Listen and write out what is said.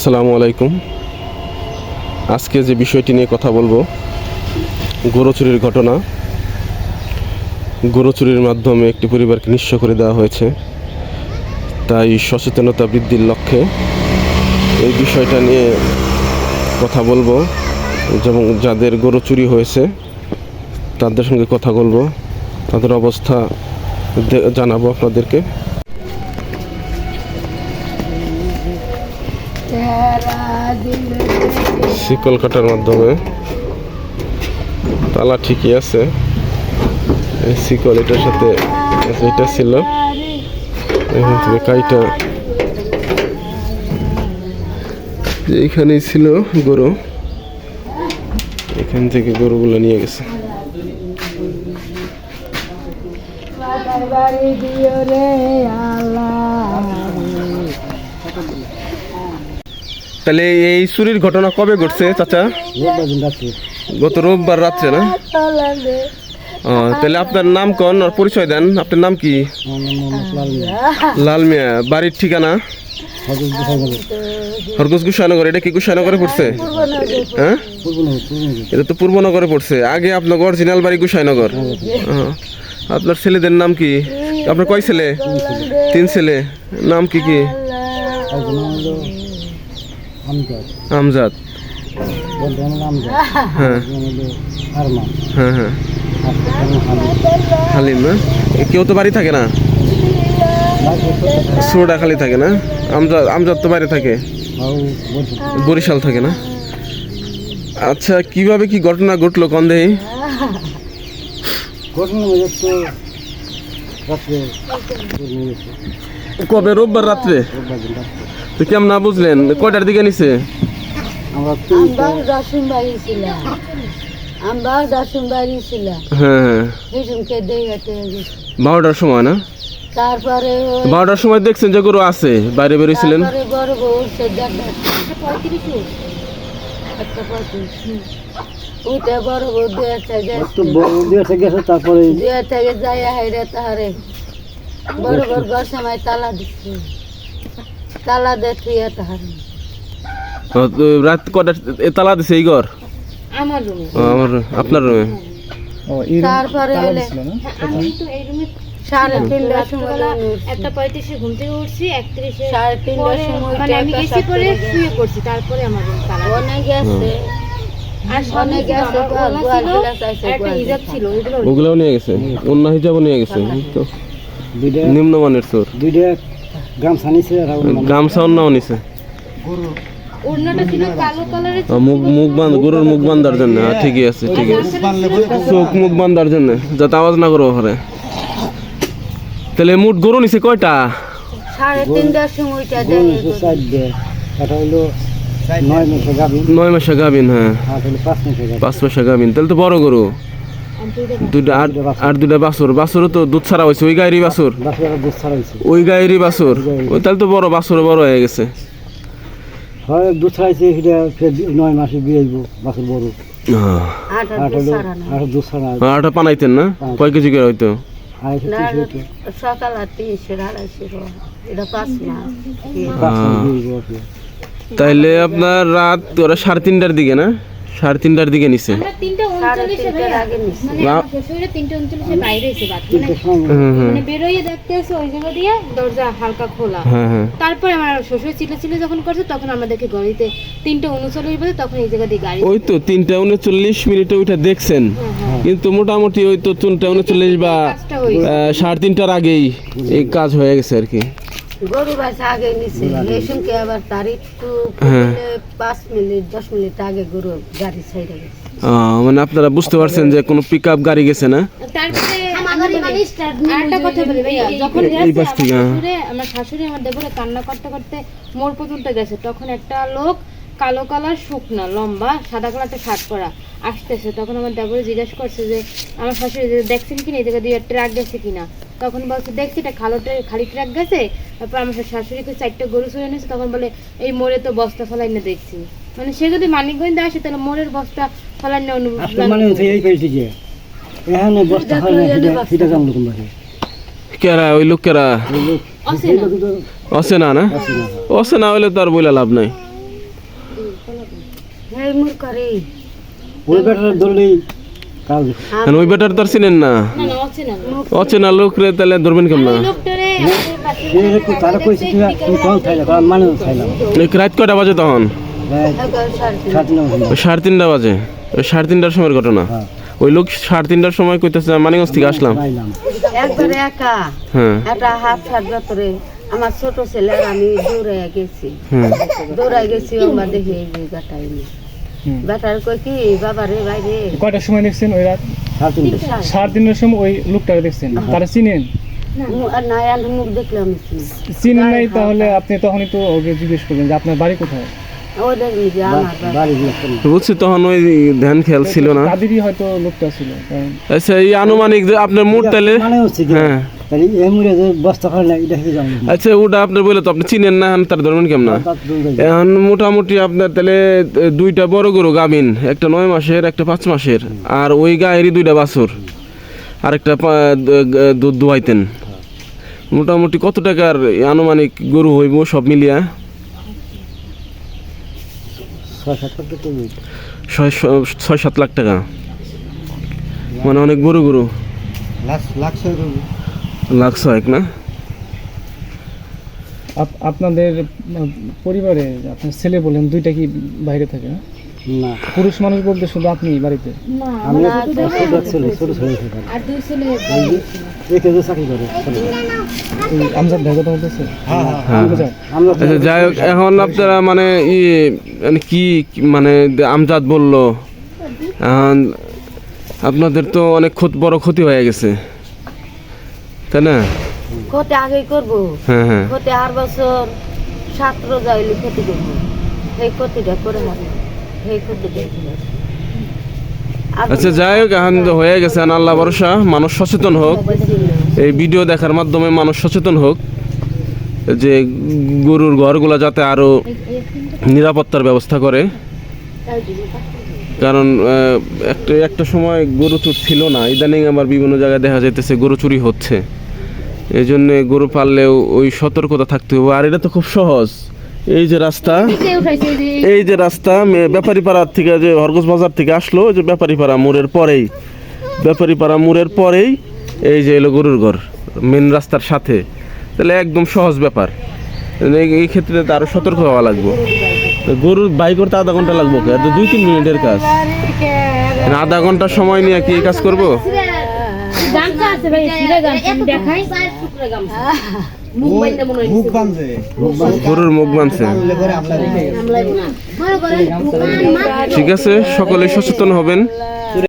আসসালামু আলাইকুম। আজকে যে বিষয়টি নিয়ে কথা বলব, গরু চুরির ঘটনা। গরু চুরির মাধ্যমে একটি পরিবারকে নিঃস্ব করে দেওয়া হয়েছে। তাই সচেতনতা বৃদ্ধির লক্ষ্যে এই বিষয়টা নিয়ে কথা বলব। যেমন যাদের গরু চুরি হয়েছে, তাদের সঙ্গে কথা বলব। তাদের অবস্থা জানাব আপনাদেরকে। শিকল কাটার মাধ্যমে। তালা ঠিকই আছে। এই শিকল এটার সাথে এটা ছিল। এখান থেকে কাইটা। যে এখানেই ছিল গরু এখান থেকে গরুগুলো নিয়ে গেছে। বাড়ি দিও রে আল্লাহ। তাহলে এই চুরির ঘটনা কবে ঘটছে চাচা? গত রোববার রাত্রে না? ও, তাহলে আপনার নাম কোন আর পরিচয় দেন। আপনার নাম কি? লাল মিয়া। বাড়ির ঠিকানা? হরগোজ কুশানগর এটা কি কুশানগরে পড়ছে? হ্যাঁ? এটা তো পূর্বনগরে পড়ছে। আগে আপনার অরিজিনাল বাড়ি কুশাইনগর হ্যাঁ। আপনার ছেলেদের নাম কি? আপনার কয় ছেলে? তিন ছেলে। নাম কি কি? আমজাদ। হ্যাঁ। হ্যাঁ হ্যাঁ। হালিম না কেউ তো বাড়ি থাকে না? সোডা খালি থাকে না? আমজাদ আমজাদ তো বাইরে থাকে। বরিশাল থাকে না? আচ্ছা কীভাবে কি ঘটনা ঘটলো কন্দেহি কবে? রোববার রাত্রে। তো কেমন না বুঝলেন? কয়টার দিকে নিছে? আমরা দশম বাড়ি ছিলাম। আমরা দশম হ্যাঁ হ্যাঁ। বারোটার সময় না? তারপরে বারোটার সময় দেখছেন যে গরু আছে বাইরে বেরিয়েছিলেন তারপরে বড় বউ দুয়ে থেকে তারপরে দুয়ে থেকে যাই হাইরে তাহারে। বড় বড় ঘর সময় তালা দিচ্ছে। তালা দেখিয়ে তাহারে। ও, তো রাত কটা তালা দিছে এই ঘর আমার রুমে। আমার আপনার রুমে? তারপরে হলে আমি তো এই রুমে সাড়ে তিনটার সময় একটা পঁয়ত্রিশে ঘুম থেকে উঠছি একত্রিশে সাড়ে তিনটার পরে সময় মানে আমি গেছি পরে শুয়ে তারপরে আমার রুম তালা অনেক গেছে। ওগুলাও নিয়ে গেছে? অন্য হিসাবও নিয়ে গেছে? নিম্নমানের চোর। দুইটা গামছা অন্যও নিছে। মুখ মুখ বান্ধ গরুর মুখ বান্ধার জন্য হ্যাঁ, ঠিকই আছে ঠিকই আছে। চোখ মুখ বান্ধার জন্য যাতে আওয়াজ না করব ঘরে তাহলে মুঠ গরু নিছে কয়টা? নয় মাসে গাবিন হ্যাঁ। পাঁচ মাসে গাবিন তাহলে তো বড় গরু। দুইটা আর আর দুইটা বাছুর। বাছুরও তো দুধ ছাড়া হয়েছে। ওই গায়েরই বাছুর? ওই গায়েরই বাছুর? ওই তাহলে তো বড় বাছুর বড় হয়ে গেছে। হয় দুধ ছাড়াইছে সেটা নয় মাসে বড়। আট পানাইতেন না? কয় কেজি করে সকাল কি। তাইলে আপনার রাত ওরা সাড়ে তিনটার দিকে না? সাড়ে তিনটার দিকে নিছে। তিনটা সাড়ে উনচল্লিশে তিনটার আগে নিচ্ছে মানে মানে মানে বেরোইয়ে দেখতে এসে ওই জায়গা দিয়ে দরজা হালকা খোলা। হ্যাঁ হ্যাঁ। তারপরে আমার শ্বশুর চিল্লা চিল্লা যখন করছে তখন আমাদেরকে গাড়িতে তিনটা উনচল্লিশ বাজে তখন এই জায়গা দিয়ে গাড়ি ওই তো তিনটা উনচল্লিশ মিনিটে ওইটা দেখছেন। হ্যাঁ, কিন্তু মোটামুটি ওই তো তিনটা উনচল্লিশ বা সাড়ে তিনটার আগেই এই কাজ হয়ে গেছে আর কি। গরু বাসা আগে নিছে। এই সঙ্গে আবার তার একটু হ্যাঁ। পাঁচ মিনিট দশ মিনিট আগে গরু গাড়ি ছাইড়ে গেছে। মানে আপনারা বুঝতে পারছেন যে কোনো পিক আপ গাড়ি গেছে না। শাশুড়ে আমার শাশুড়ি আমার দেবরে কান্না করতে করতে মোড় পর্যন্ত গেছে। তখন একটা লোক কালো কালার শুকনা লম্বা সাদা কালার একটা শার্ট পরা। আসতেছে তখন আমার দেবরে জিজ্ঞাসা করছে যে আমার শাশুড়ি যে দেখছেন কিনা এই জায়গা দিয়ে ট্রাক গেছে কিনা তখন বলছে দেখছি এটা খালো খালি ট্রাক গেছে তারপর আমার শাশুড়িকে চারটে গরু চলে এনেছে তখন বলে এই মোড়ে তো বস্তা ফেলাই না দেখছি। মানে সে যদি মানিকগঞ্জে আসে তাহলে মোড়ের বস্তা ফেলাই না অনুভব মানে হচ্ছে এই পেয়েছে যে এখানে বস্তা না সেটা কেরা ওই লোক কেরা? এই না লোক তো না না? না অসে হইলে তো আর বলে লাভ নাই। এই মুর করে। ওই বেটার ওই বেটার তো চিনেন না? অচেনা লোক। রে তাহলে ধরবেন কেমন? রাত বাজে তখন? সাড়ে তিনটা। বাজে। ওই সাড়ে তিনটার সময়ের ঘটনা। হ্যাঁ। ওই লোক সাড়ে তিনটার সময় কইতেছে মানিগঞ্জ থেকে আসলাম। একবারে একা। হ্যাঁ। একটা হাত ছাড় ভেতরে আমার ছোট ছেলে আমি দৌড়ে গেছি। হুম দৌড়াই গেছি আমার দেখি এই যে নি বেটার কই কি বাইরে। কয়টার সময় দেখছেন ওই রাত? সাড়ে তিনটার সময়। ওই লোকটাকে দেখছেন? তারা চিনেন? আর মুখ দেখলাম চিনেন নাই তাহলে আপনি তখনই তো ওকে জিজ্ঞেস করবেন যে আপনার বাড়ি কোথায়? বুঝছি তখন ওই ধ্যান খেয়াল ছিল না। তাদেরই হয়তো লোকটা ছিল আচ্ছা এই আনুমানিক আপনার মুড তাহলে মানে হ্যাঁ। তাহলে এই মুড়ে যে বস্তা খাই না এটা খেয়ে যাব। আচ্ছা ওটা আপনার বলে তো আপনি চিনেন না তার ধরবেন কেমন এখন মোটামুটি আপনার তাহলে দুইটা বড় গরু গাভিন একটা নয় মাসের একটা পাঁচ মাসের আর ওই গায়েরই দুইটা বাছুর আর একটা দুধ দুয়াইতেন মোটামুটি কত টাকার আনুমানিক গরু হইব সব মিলিয়া? ছয় সাত লাখ টাকা মানে অনেক গরু গরু। লাখ লাখ ছয় না? আপনাদের পরিবারে আপনার ছেলে বলেন দুইটা কি বাইরে থাকে না? না। পুরুষ মানুষ বলতে শুধু আপনি বাড়িতে? আমি ছেলে ছোট ছেলে আর দুই ছেলে চাকরি করে আমজাদ ভাই কথা বলতেছে? হ্যাঁ আমজাদ। আমরা আচ্ছা যাই হোক এখন আপনারা মানে ই মানে কি কি- মানে আমজাদ বলল। এখন আপনাদের তো অনেক ক্ষত বড় ক্ষতি হয়ে গেছে। তাই না? ক্ষতি আগেই করব। হ্যাঁ হ্যাঁ। ক্ষতি আর বছর ক্ষতি করব। সেই ক্ষতিটা করে সেই ক্ষতিটা আচ্ছা যাই হোক এখন হয়ে গেছে আল্লাহ ভরসা মানুষ সচেতন হোক। এই ভিডিও দেখার মাধ্যমে মানুষ সচেতন হোক যে গরুর ঘরগুলো যাতে আরও নিরাপত্তার ব্যবস্থা করে। কারণ একটা একটা সময় গরু চুর ছিল না। ইদানিং আমার বিভিন্ন জায়গায় দেখা যাইতেছে গরু চুরি হচ্ছে। এই জন্যে গরু পাললেও ওই সতর্কতা থাকতে হবে। আর এটা তো খুব সহজ। এই যে রাস্তা এই যে? রাস্তা ব্যাপারী পাড়ার থেকে যে হরগোজ বাজার থেকে আসলো যে ব্যাপারী পাড়া মোড়ের পরেই। ব্যাপারী পাড়া মোড়ের পরেই এই যে এলো গরুর ঘর মেন রাস্তার সাথে। তাহলে একদম সহজ ব্যাপার। এই- এই ক্ষেত্রে তো আরও সতর্ক হওয়া লাগবে। গরুর বাই করতে আধা ঘণ্টা লাগবো দুই তিন মিনিটের কাজ। আধা ঘণ্টা সময় নিয়ে কি এই কাজ করব? গামছা আছে ভাই সিরা গামছা দেখাই। মুখ বাইন্দা হইছে গরুর মুখ বানছে ঠিক আছে সকলে সচেতন হবেন।